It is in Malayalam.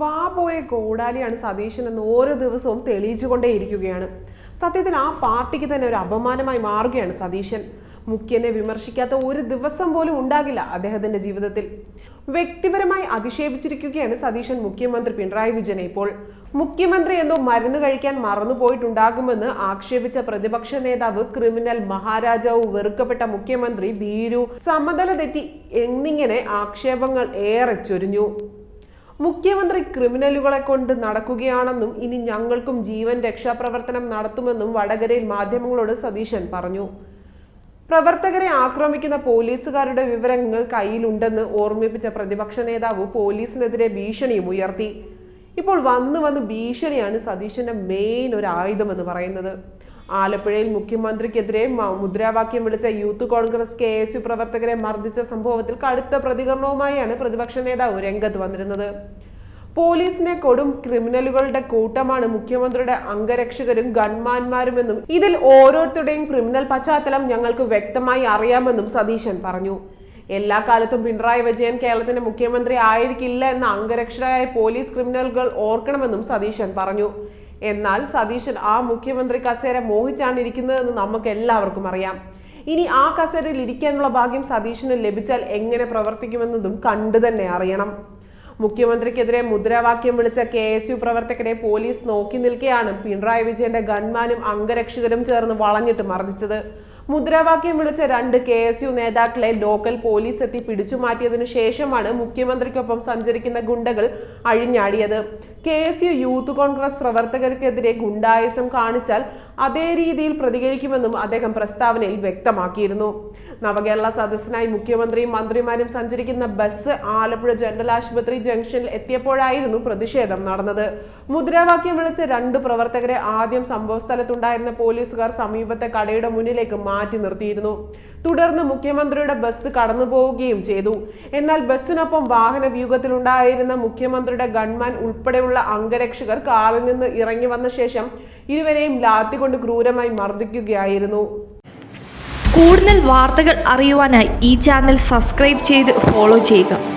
വാ പോയ കോടാലിയാണ് സതീശൻ എന്ന് ഓരോ ദിവസവും തെളിയിച്ചുകൊണ്ടേയിരിക്കുകയാണ്. സത്യത്തിൽ ആ പാർട്ടിക്ക് തന്നെ ഒരു അപമാനമായി മാറുകയാണ് സതീശൻ. മുഖ്യനെ വിമർശിക്കാത്ത ഒരു ദിവസം പോലും ഉണ്ടാകില്ല അദ്ദേഹത്തിന്റെ ജീവിതത്തിൽ. വ്യക്തിപരമായി അധിക്ഷേപിച്ചിരിക്കുകയാണ് സതീശൻ മുഖ്യമന്ത്രി പിണറായി വിജയനെ ഇപ്പോൾ. മുഖ്യമന്ത്രി എന്തോ മരുന്ന് കഴിക്കാൻ മറന്നുപോയിട്ടുണ്ടാകുമെന്ന് ആക്ഷേപിച്ച പ്രതിപക്ഷ നേതാവ് ക്രിമിനൽ മഹാരാജാവ് വെറുക്കപ്പെട്ട മുഖ്യമന്ത്രി ഭീരു സമതല തെറ്റി എന്നിങ്ങനെ ആക്ഷേപങ്ങൾ ഏറെ ചൊരിഞ്ഞു. മുഖ്യമന്ത്രി ക്രിമിനലുകളെ കൊണ്ട് നടക്കുകയാണെന്നും ഇനി ഞങ്ങൾക്കും ജീവൻ രക്ഷാപ്രവർത്തനം നടത്തുമെന്നും വടകരയിൽ മാധ്യമങ്ങളോട് സതീശൻ പറഞ്ഞു. പ്രവർത്തകരെ ആക്രമിക്കുന്ന പോലീസുകാരുടെ വിവരങ്ങൾ കയ്യിലുണ്ടെന്ന് ഓർമ്മിപ്പിച്ച പ്രതിപക്ഷ നേതാവ് പോലീസിനെതിരെ ഭീഷണിയും ഉയർത്തി. ഇപ്പോൾ വന്നു വന്ന് ഭീഷണിയാണ് സതീശന്റെ മെയിൻ ഒരു ആയുധമെന്ന് പറയുന്നത്. ആലപ്പുഴയിൽ മുഖ്യമന്ത്രിക്കെതിരെ മുദ്രാവാക്യം വിളിച്ച youth Congress K S U പ്രവർത്തകരെ മർദ്ദിച്ച സംഭവത്തിൽ കടുത്ത പ്രതികരണവുമായാണ് പ്രതിപക്ഷ നേതാവ് രംഗത്ത് വന്നിരുന്നത്. പോലീസിനെ കൊടും ക്രിമിനലുകളുടെ കൂട്ടമാണ് മുഖ്യമന്ത്രിയുടെ അംഗരക്ഷകരും ഗൺമാന്മാരുമെന്നും ഇതിൽ ഓരോരുത്തരുടെയും ക്രിമിനൽ പശ്ചാത്തലം ഞങ്ങൾക്ക് വ്യക്തമായി അറിയാമെന്നും സതീശൻ പറഞ്ഞു. എല്ലാ കാലത്തും പിണറായി വിജയൻ കേരളത്തിന്റെ മുഖ്യമന്ത്രി ആയിരിക്കില്ല എന്ന അംഗരക്ഷരായ പോലീസ് ക്രിമിനലുകൾ ഓർക്കണമെന്നും സതീശൻ പറഞ്ഞു. എന്നാൽ സതീശൻ ആ മുഖ്യമന്ത്രി കസേര മോഹിച്ചാണ് ഇരിക്കുന്നതെന്ന് നമുക്ക് എല്ലാവർക്കും അറിയാം. ഇനി ആ കസേരയിൽ ഇരിക്കാനുള്ള ഭാഗ്യം സതീശന് ലഭിച്ചാൽ എങ്ങനെ പ്രവർത്തിക്കുമെന്നതും കണ്ടു തന്നെ അറിയണം. മുഖ്യമന്ത്രിക്കെതിരെ മുദ്രാവാക്യം വിളിച്ച കെ എസ് യു പ്രവർത്തകരെ പോലീസ് നോക്കി നിൽക്കെയാണ് പിണറായി വിജയന്റെ ഗൺമാനും അംഗരക്ഷകരും ചേർന്ന് വളഞ്ഞിട്ട് മർദ്ദിച്ചത്. മുദ്രാവാക്യം വിളിച്ച രണ്ട് കെ എസ് യു നേതാക്കളെ ലോക്കൽ പോലീസ് എത്തി പിടിച്ചു മാറ്റിയതിനു ശേഷമാണ് മുഖ്യമന്ത്രിക്കൊപ്പം സഞ്ചരിക്കുന്ന ഗുണ്ടകൾ അഴിഞ്ഞാടിയത്. K S U youth Congress പ്രവർത്തകർക്കെതിരെ ഗുണ്ടായസം കാണിച്ചാൽ അതേ രീതിയിൽ പ്രതികരിക്കുമെന്നും അദ്ദേഹം പ്രസ്താവനയിൽ വ്യക്തമാക്കിയിരുന്നു. നവകേരള സദസ്സിനായി മുഖ്യമന്ത്രിയും മന്ത്രിമാരും സഞ്ചരിക്കുന്ന ബസ് ആലപ്പുഴ ജനറൽ ആശുപത്രി ജംഗ്ഷനിൽ എത്തിയപ്പോഴായിരുന്നു പ്രതിഷേധം നടന്നത്. മുദ്രാവാക്യം വിളിച്ച രണ്ട് പ്രവർത്തകരെ ആദ്യം സംഭവ സ്ഥലത്തുണ്ടായിരുന്ന പോലീസുകാർ സമീപത്തെ കടയുടെ മുന്നിലേക്ക് മാറ്റി നിർത്തിയിരുന്നു. തുടർന്ന് മുഖ്യമന്ത്രിയുടെ ബസ് കടന്നു പോവുകയും ചെയ്തു. എന്നാൽ ബസ്സിനൊപ്പം വാഹന വ്യൂഹത്തിലുണ്ടായിരുന്ന മുഖ്യമന്ത്രിയുടെ ഗൺമാൻ ഉൾപ്പെടെയുള്ള അംഗരക്ഷകർ കാറിൽ നിന്ന് ഇറങ്ങി വന്ന ശേഷം ഇരുവരെയും ലാത്തി കൊണ്ട് ക്രൂരമായി മർദ്ദിക്കുകയായിരുന്നു. കൂടുതൽ വാർത്തകൾ അറിയുവാനായി ഈ ചാനൽ സബ്സ്ക്രൈബ് ചെയ്ത് ഫോളോ ചെയ്യുക.